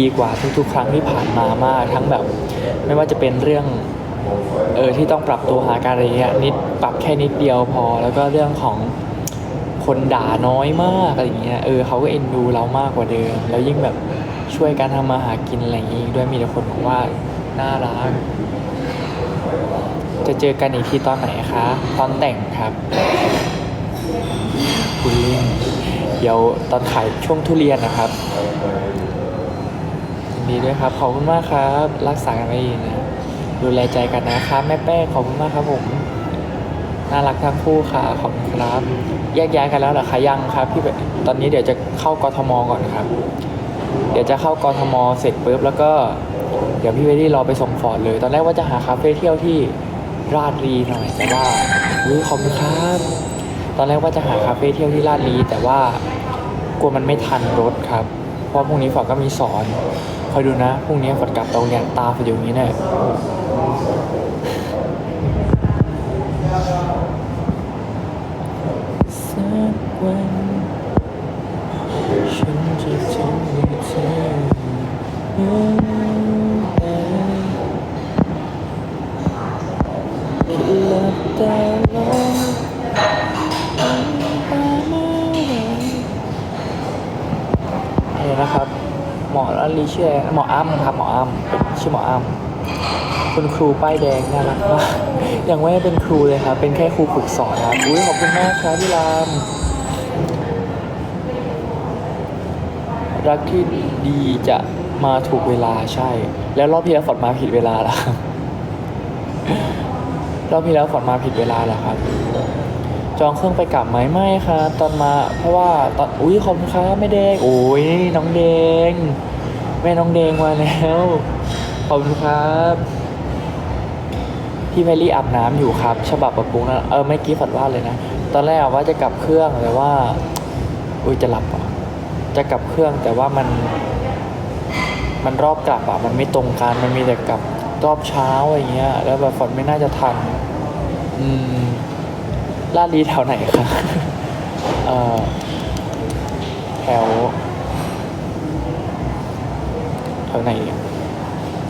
ดีกว่าทุกๆ ครั้งที่ผ่านมามาก ทั้งแบบ ไม่ว่าจะเป็นเรื่องเออที่ต้องปรับตัวหาการอะไรเงี้ยนิดปรับแค่นิดเดียวพอ แล้วก็เรื่องของคนด่าน้อยมากอะไรเงี้ยเออเขาก็เอ็นดูเรามากกว่าเดิม แล้วยิ่งแบบช่วยการทำมาหากินอะไรอย่างงี้ด้วยมีแต่คนบอกว่าน่ารักจะเจอกันอีกทีตอนไหนคะ ตอนแต่งครับคุณลิงเดี๋ยวตอนขายช่วงทุเรียนนะครับ นดีด้วยครับ ขอบคุณมากครับ รักษากันไว้ดีนะดูแลใจกันนะครับแม่แป้งขอบคุณมากครับผมน่ารักทั้งคู่ค่ะขอบคุณครับแยกย้ายกันแล้วเหรอคะยังครับพี่ตอนนี้เดี๋ยวจะเข้ากทมก่อนครับ เดี๋ยวจะเข้ากทมเสร็จปุ๊บแล้วก็ เดี๋ยวพี่เวดี้รอไปส่งฟอร์ดเลย ตอนแรกว่าจะหาคาเฟ่เที่ยวที่ราชรีหน่อยแต่ว่าอุ้ยขอบคุณครับ ตอนแรกว่าจะหาคาเฟ่เที่ยวที่ลาดลีแต่ว่ากลัวมันไม่ทันรถครับ เพราะพรุ่งนี้ฝอดก็มีสอน คอยดูนะพรุ่งนี้ฝัดกลับตรงเรียตาฝัดอยู่างนี้แน่สักวันฉันจะทำให้เธอ หมออ้ำครับหมออ้ำเป็นชื่อหมออ้ำคุณครูป้ายแดงน่ารักมากยังไม่เป็นครูเลยครับ เป็นแค่ครูฝึกสอนครับอุ้ยขอบคุณมากครับพี่รามรักที่ดีจะมาถูกเวลาใช่ แล้วรอบที่แล้วฝนมาผิดเวลาแล้วครับรอบที่แล้วฝนมาผิดเวลาแล้วครับ จองเครื่องไปกลับไหมไม่ครับตอนมาเพราะว่าตอนอุ้ยขอบคุณครับแม่แดงโอ้ยน้องแดง แม่น้องแดงมาแล้ว ขอบคุณครับ พี่แพรรี่อาบน้ำอยู่ครับ ฉบับปรับปรุงนะเออไม่กี้ฝันว่าเลยนะ ตอนแรกว่าจะกลับเครื่องแต่ว่า อุ้ยจะหลับอะจะกลับเครื่องแต่ว่ามัน มันรอบกลับอะมันไม่ตรงกันมันมีแต่กลับรอบเช้าอะไรเงี้ย แล้วแบบฝนไม่น่าจะทัน อืมลาดลีแถวไหนคะเอ่อแถว แถวไหน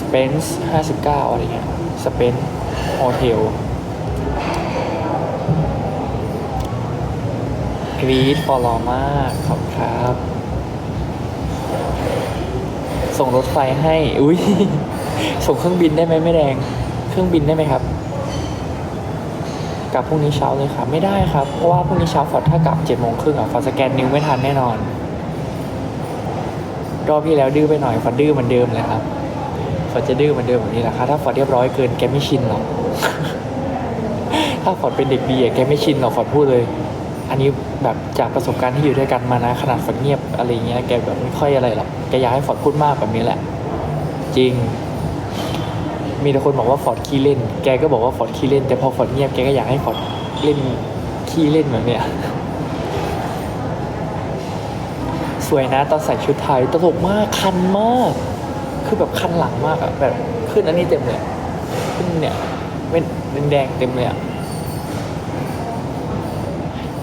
สเปนส์ห้าสิบเก้าอะไรเงี้ยสเปนโฮเทลกรีดฟอลลอมากขอบครับ ส่งรถไฟให้ อุ้ยส่งเครื่องบินได้ไหมไม่แดง เครื่องบินได้ไหมครับ กลับพรุ่งนี้เช้าเลยครับ ไม่ได้ครับ เพราะว่าพรุ่งนี้เช้าฟอร์ดถ้ากลับเจ็ดโมงครึ่งอะฟอร์ดสแกนนิ้วไม่ทันแน่นอน รอบที่แล้วดื้อไปหน่อยฟอดดื้อเหมือนเดิมเลยครับฟอดจะดื้อเหมือนเดิมแบบนี้แหละครับถ้าฟอดเรียบร้อยเกินแกไม่ชินหรอกถ้าฟอดเป็นเด็กดีอะแกไม่ชินหรอกฟอดพูดเลย อันนี้แบบจากประสบการณ์ที่อยู่ด้วยกันมานะขนาดฟอดเงียบอะไรเงี้ยแกแบบไม่ค่อยอะไรหรอกแกอยากให้ฟอดพูดมากแบบนี้แหละ จริงมีแต่คนบอกว่าฟอร์ดขี้เล่น แกก็บอกว่าฟอร์ดขี้เล่น แต่พอฟอร์ดเงียบ แกก็อยากให้ฟอร์ดเล่นขี้เล่นแบบเนี้ย ส วยนะตอนใส่ชุดไทยตลกมากคันมาก คือแบบคันหลังมากอะแบบขึ้นอันนี้เต็มเลยขึ้นเนี่ยเป็นแดงๆเต็มเลยอะ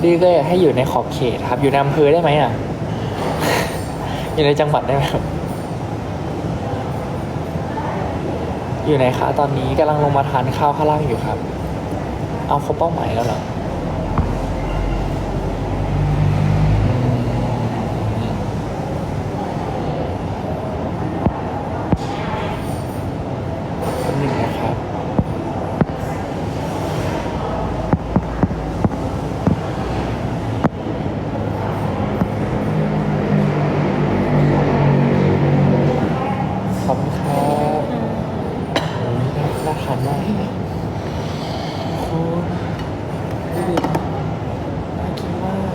ดื้อก็อยให้อยู่ในขอบเขตครับ อยู่ในอำเภอได้ไหมอะอยู่ในจังหวัดได้ไหมอยู่ไหนคะตอนนี้กำลังลงมาทานข้าวข้างล่างอยู่ครับ เอาครบเป้าหมายแล้วเหรอคนหนึ่งนะครับ ขอบคุณครับโอ้ยน่าน่าทานมากคุณดูดิน่ากินมาก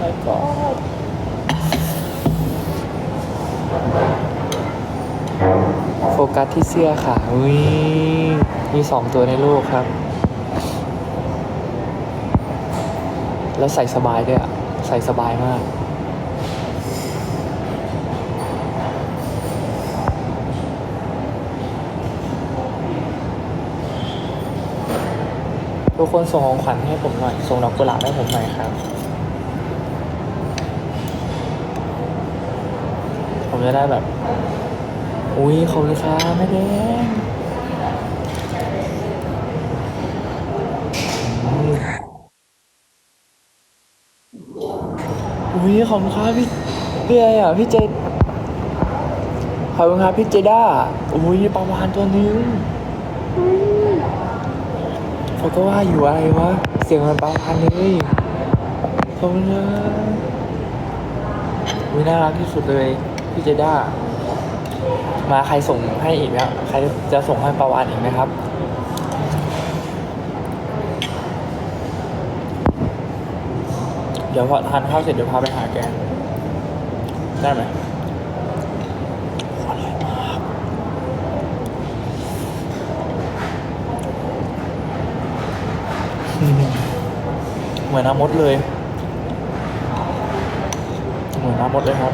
my god โฟกัส ที่เสื้อค่ะอุ้ยมีสองตัวในโลกครับ แล้วใส่สบายด้วยอะใส่สบายมากทุกคนส่งของขวัญให้ผมหน่อย ส่งดอกกุหลาบให้ผมหน่อยครับ ผมจะได้แบบ อุ้ยขอบคุณครับแม่แดงอุ้ยขอบคุณครับพี่พี่อะไรอะพี่เจขอบคุณครับพี่เจด้าอุ้ยปลาวานตัวนึงเขาก็ว่าอยู่อะไรวะเสียงมันปลาวานเลยขอบคุณครับอุ้ยน่ารักที่สุดเลยพี่เจด้า มาใครส่งให้อีกแล้วใครจะส่งให้ปลาวานอีกไหมครับ เดี๋ยวพอทานข้าวเสร็จเดี๋ยวพาไปหาแกได้ไหมเหมือนน้ำมดเลย เหมือนน้ำมดเลยครับ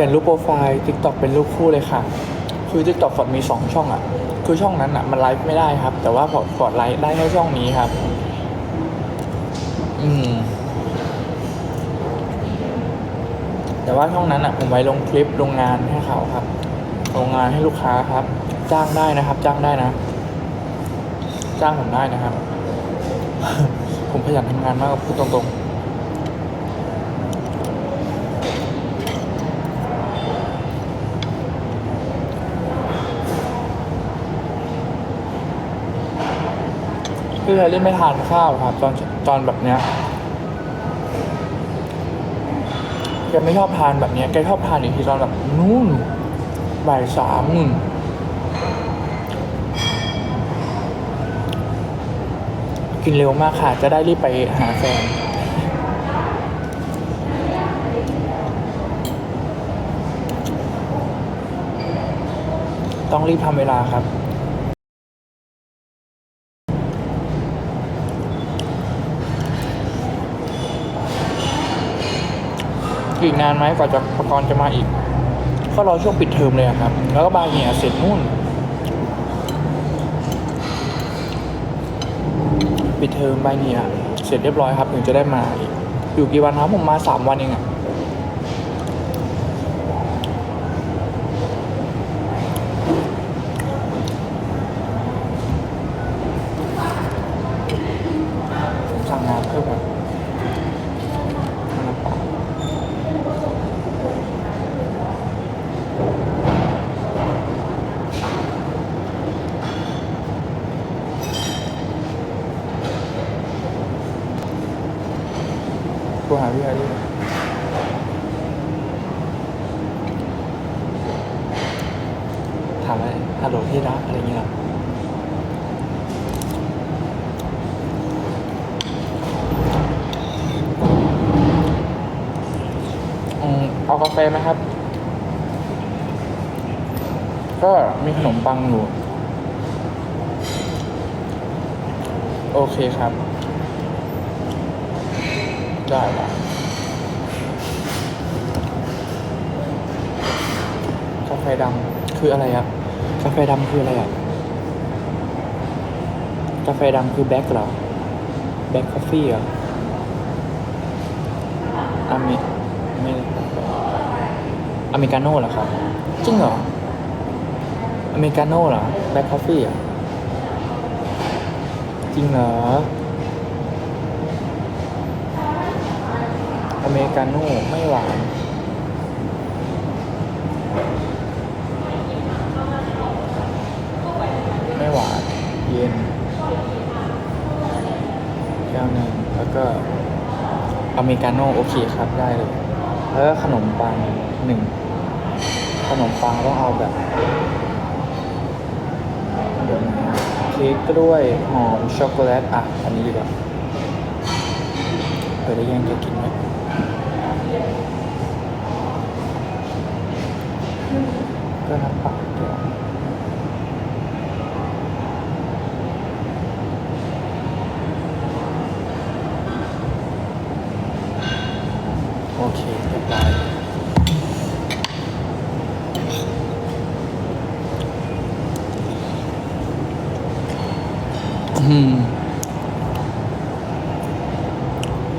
ปลี่ยนรูปโปรไฟล์ TikTok เป็นรูปคู่เลยค่ะ คือ TikTok ฟอร์ดมีสองช่องอะ คือช่องนั้นอะมันไลฟ์ไม่ได้ครับ แต่ว่าฟอร์ดฟอร์ดไลฟ์ได้แค่ช่องนี้ครับ อืม แต่ว่าช่องนั้นอะผมไว้ลงคลิปลงงานให้เขาครับ ลงงานให้ลูกค้าครับ จ้างได้นะครับ จ้างได้นะ จ้างผมได้นะครับ ผมขยันทำงานมากพูดตรงๆ แพรรี่ไม่ทานข้าวครับ ตอนตอนแบบเนี้ยแกไม่ชอบทานแบบเนี้ยแกชอบทานอีกทีตอนแบบนู่นบ่ายสามนู่นกินเร็วมากค่ะ จะได้รีบไปหาแฟนต้องรีบทำเวลาครับ อีกนานไหมกว่าจะประกรณ์จะมาอีก ก็รอช่วงปิดเทอมเลยครับ แล้วก็บางเนี่ยเสร็จนู่น ปิดเทอมบางเนี่ยเสร็จเรียบร้อยครับ ถึงจะได้มาอีกอยู่กี่วันครับผมมาสามวันเองอะผมสั่งงานเพิ่มอะน้ำเปล่า โทรหาพี่อารีถามอะไรฮัลโหลที่รักอะไรเงี้ยหรออืม เอากาแฟไหมครับ ก็มีขนมปังอยู่โอเคครับ ได้ได้กาแฟดำคืออะไรครับกาแฟดำคืออะไรอะกาแฟดำคือแบ็กเหรอแบ็กคอฟฟี่เหรออเมไม่ อเมริกาโน่เหรอครับ จริงเหรอ อเมริกาโน่เหรอแบล็กคอฟฟี่อะจริงเหรอ อเมริกาโน่ไม่หวานไม่หวานเย็นแก้วหนึ่งแล้วก็อเมริกาโน่โอเคครับได้เลย แล้วก็ขนมปังหนึ่ง ขนมปังต้องเอาแบบเดี๋ยวเค้กกล้วยหอมช็อกโกแลตอะ อันนี้ดีกว่าเคยได้ย่งแกกินไหมก็น้ำปล่าเดียวโอเคเรียบร้อย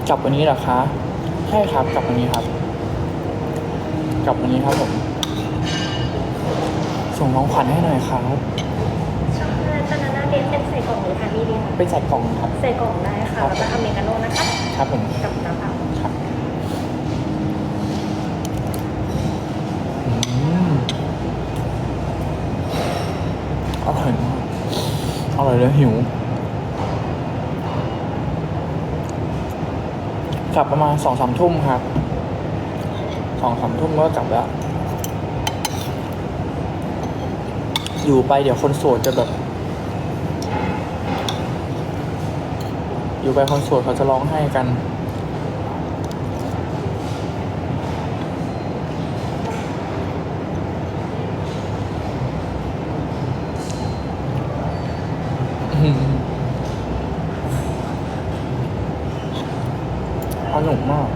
กลับวันนี้เหรอคะใช่ครับ กลับวันนี้ครับ กลับวันนี้ครับผม ส่งน้องขวัญให้หน่อยครับช็อกโกแลตบานาน่าเบสเป็นใส่กล่องหรือทานนี่ดีคะเป็นใส่กล่องครับ ใส่กล่องได้ค่ะ แล้วก็อเมริกาโน่นะคะ ครับผม กับน้ำเปล่าครับอืมอร่อยมากอร่อยเลยหิว ลับประมาณสองสามทุ่มครับสองสามทุ่มก็กลับแล้ว อยู่ไปเดี๋ยวคนโสดจะแบบ อยู่ไปคนโสดเขาจะร้องไห้กัน อืมสนุกมาก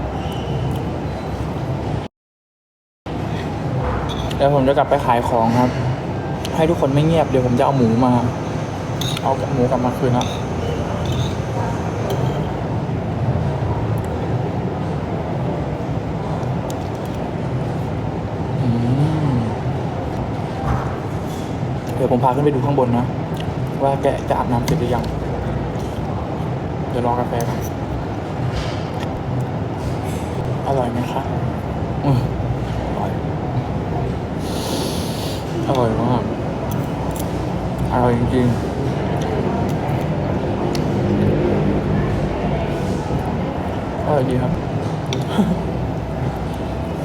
เดี๋ยวผม จะกลับไปขายของครับ ให้ทุกคนไม่เงียบเดี๋ยวผมจะเอาหมูมา เอาหมูกลับมาคืนครับเดี๋ยวผมพาขึ้นไปดูข้างบนนะ ว่าแกจะอาบน้ำเสร็จหรือยัง เดี๋ยวรอกาแฟก่อนอร่อยไหมคะอืมอร่อย อ ร่อยมาก อร่อยจริงๆอร่อยดีครับ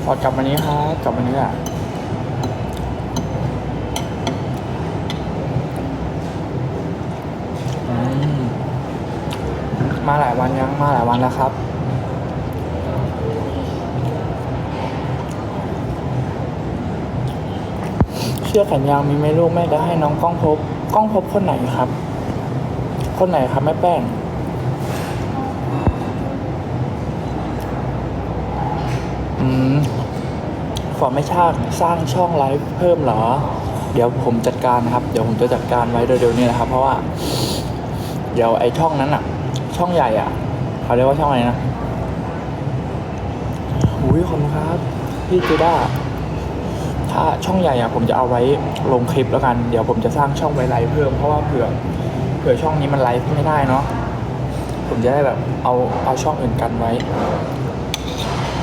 พอกลับวันนี้ครับกลับวันนี้แหละมาหลายวันยังมาหลายวันแล้วครับ เชือแขนยาวมีไหมลูกแม่จะให้น้องก้องพบก้องพบคนไหนครับ คนไหนครับแม่แป้งอืมฝอไม่ชาติสร้างช่องไลฟ์เพิ่มเหรอ เดี๋ยวผมจัดการนะครับ เดี๋ยวผมจะจัดการไว้เร็วๆนี้นะครับ เพราะว่า เดี๋ยวไอ้ช่องนั้นอะช่องใหญ่อะเขาเรียกว่าช่องอะไรนะอุ้ยขอบคุณครับ พี่จูด้า ถ้าช่องใหญ่อะผมจะเอาไว้ลงคลิปแล้วกัน เดี๋ยวผมจะสร้างช่องไว้ไลฟ์เพิ่มเพราะว่าเผื่อเผื่อช่องนี้มันไลฟ์ไม่ได้เนาะผมจะได้แบบเอาเอาช่องอื่นกันไว้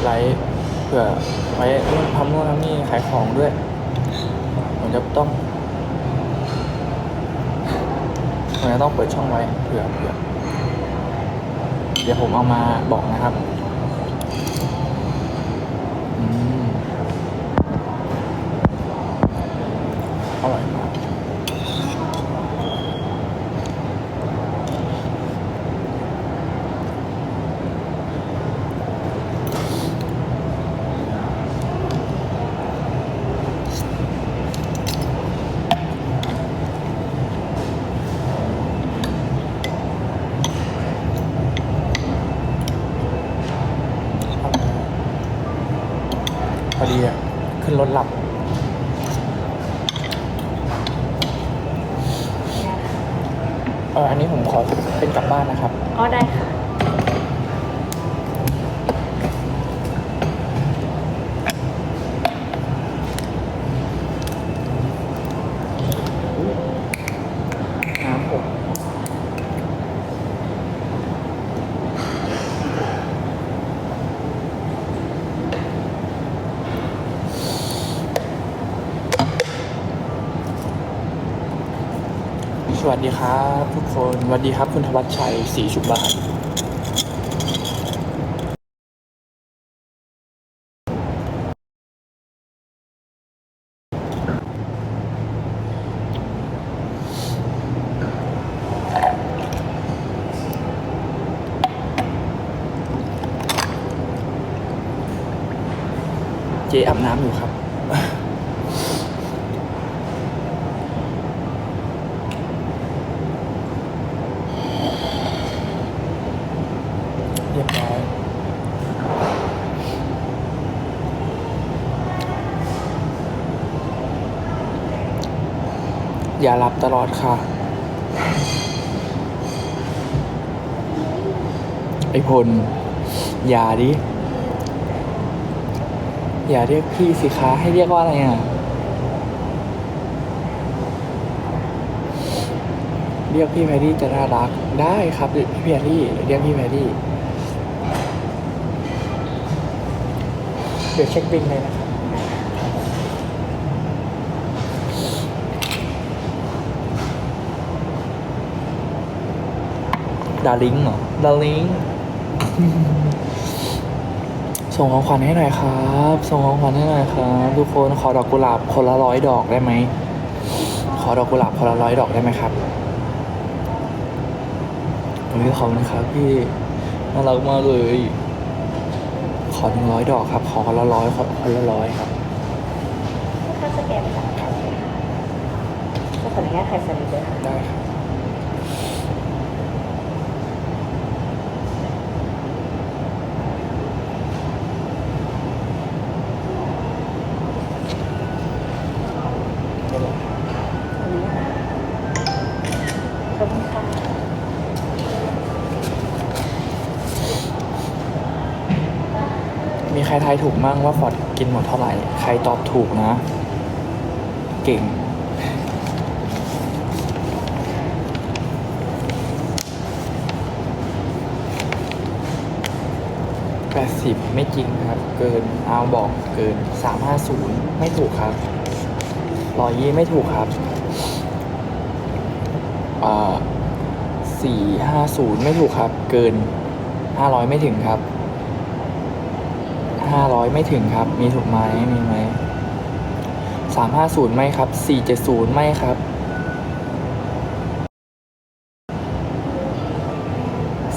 ไลฟ์เผื่อไว้ทำนู่นทำนี่ขายของด้วย ผมจะต้องผมจะต้องเปิดช่องไว้เผื่อเผื่อเดี๋ยวผมเอามาบอกนะครับ อร่อยมากพอดีอะขึ้นรถหลับ เอออันนี้ผมขอเป็นกลับบ้านนะครับ อ๋อได้ค่ะ วัสดีครับทุกคนสวัสดีครับคุณธวัชชัยศรีชุบานเจ๊อาบน้ำอยู่ครับ เรียบร้อย อย่าหลับตลอดค่ะ ไอพล อย่าดิ อย่าเรียกพี่สิคะให้เรียกว่าอะไรอะ เรียกพี่แพรรี่จะน่ารักได้ครับพี่แพรรี่เรียกพี่แพรรี่ เดี๋ยวเช็คบินเลยนะครับ ดาริงเหรอดาริงส่งของขวัญให้หน่อยครับ ส่งของขวัญให้หน่อยครับ ทุกคนขอดอกกุหลาบคนละร้อยดอกได้ไหม ขอดอกกุหลาบคนละร้อยดอกได้ไหมครับวันนี้ขอบคุณครับพี่น่ารักมากเลย ขอหนึ่งร้อยดอกครับ ขอคนละร้อยคนคนละร้อยครับลูกค้าสแกนจ่ายค่ะจะขออนุญาตถ่ายสลิปด้วยค่ะได้ครับ ขออนุญาตขอบคุณค่ะ มีใค รทายถูกมั่งว่าฟอร์ดกินหมดเท่าไหร่ ใครตอบถูกนะ เก่ง แปดสิบไม่จริงครับ เกิน เอาบอกเกินสามห้าศูนย์ไม่ถูกครับร้อยยี่ไม่ถูกครับอ่าสี่ห้าศูนย์ไม่ถูกครับ เกินห้าร้อยไม่ถึงครับ ห้าร้อยไม่ถึงครับ มีถูกไหมมีไหมสามห้าศูนย์ไม่ครับสี่เจ็ดศูนย์ไม่ครับ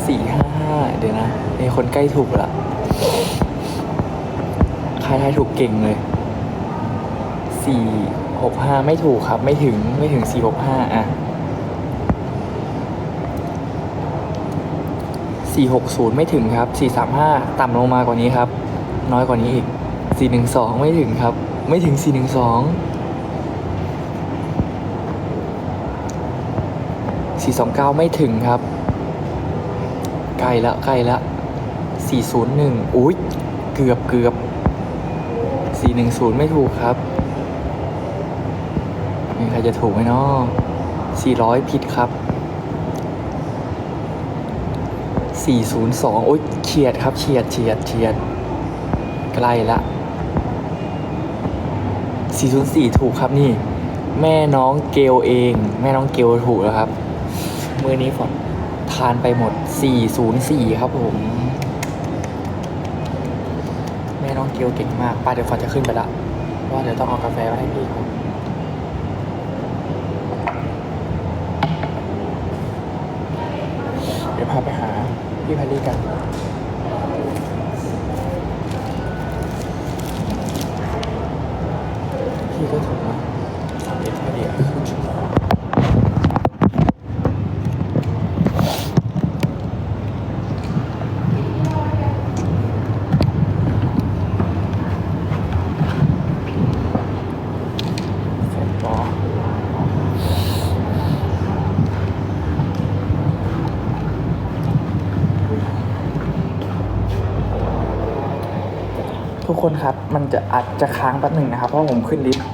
สี่ห้าห้าเดี๋ยวนะมีคนใกล้ถูกละใครทายถูกเก่งเลยสี่หกห้าไม่ถูกครับ ไม่ถึงไม่ถึงสี่หกห้าอะสี่หกศูนย์ไม่ถึงครับสี่สามห้าต่ำลงมากว่านี้ครับ น้อยกว่านี้อีก 4 1 2 ไม่ถึงครับ ไม่ถึง 4 1 2 4 2 9 ไม่ถึงครับใกล้ละใกล้ละ 401 อุ้ยเกือบเกือบ 410 ไม่ถูกครับมีใครจะถูกไหมเนาะ400 ผิดครับ 402 โอ้ยเฉียดครับเฉียดเฉียดเฉียด กล้ละ 404 ถูกครับนี่ แม่น้องเกลเอง แม่น้องเกลถูกแล้วครับมือนี้ฝนทานไปหมด 404 ครับผม แม่น้องเกลเก่งมากป้าเดี๋ยวฝนจะขึ้นไปละว่าเดี๋ยวต้องเอากาแฟมาให้พี่ครับเดี๋ยวพาไปหาพี่แพรรี่กัน พี่ก็ถูกนะสามเอ็ดพอดีอะครึ่งชั่วโมงเสร็จปอทุก คนครับ มันจะอาจจะค้างแป๊บหนึ่งนะครับ เพราะผมขึ้นลิฟต์